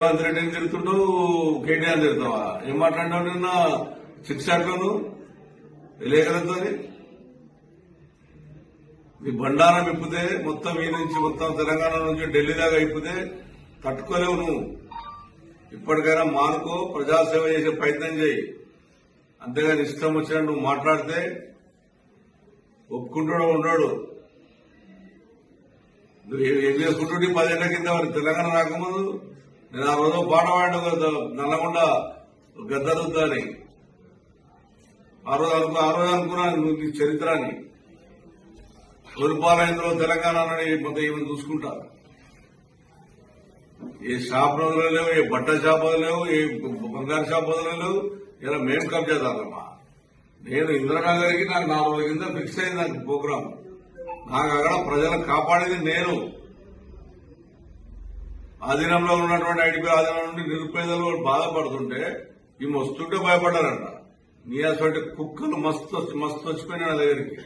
రేవంత్ రెడ్డిని తిరుగుతుంటావు కేటీఆర్ తిరుగుతావా? ఏం మాట్లాడినావు నిన్న? సిక్స్ షాట్లను విలేకరులతో మీ బండారం ఇప్పితే మొత్తం ఈ నుంచి మొత్తం తెలంగాణ నుంచి ఢిల్లీ దాకా ఇప్పితే తట్టుకోలేవు నువ్వు. ఇప్పటికైనా మానుకో ప్రజాసేవ చేసే ప్రయత్నం చేయి. అంతేగాని ఇష్టం వచ్చిన నువ్వు మాట్లాడితే ఒప్పుకుంటాడు ఉన్నాడు నువ్వు ఏం- ఏం చేసుకుంటుంటే పదేళ్ళ కింద మరి తెలంగాణ రాకముందు? నేను ఆ రోజు పాట పాడిన నల్లగొండ గద్దరుద్దని. ఆ రోజు అనుకు ఆ రోజు అనుకున్నాను నీ చరిత్రని. తెలంగాణ మొత్తం ఏమైనా చూసుకుంటా. ఏ షాప్ వదలలేవు ఏ బట్ట షాప్ వదలలేవు ఏ బంగారు షాప్ వదలలేవు ఇలా మేము కబ్జాదారమ్మా నేను ఇందిరానగర్కి నాకు నాలుగు కింద ఫిక్స్ అయింది నాకు ప్రోగ్రాం. నాకు అక్కడ ప్రజలను కాపాడేది నేను. ఆధీనంలో ఉన్నటువంటి ఐటీపీ ఆధీనం నుండి నిరుపేదలు వాళ్ళు బాధపడుతుంటే ఈ వస్తుంటే భయపడ్డారంట. నీ అటువంటి కుక్కలు మస్తు మస్తు వచ్చిపోయినా నా దగ్గరికి.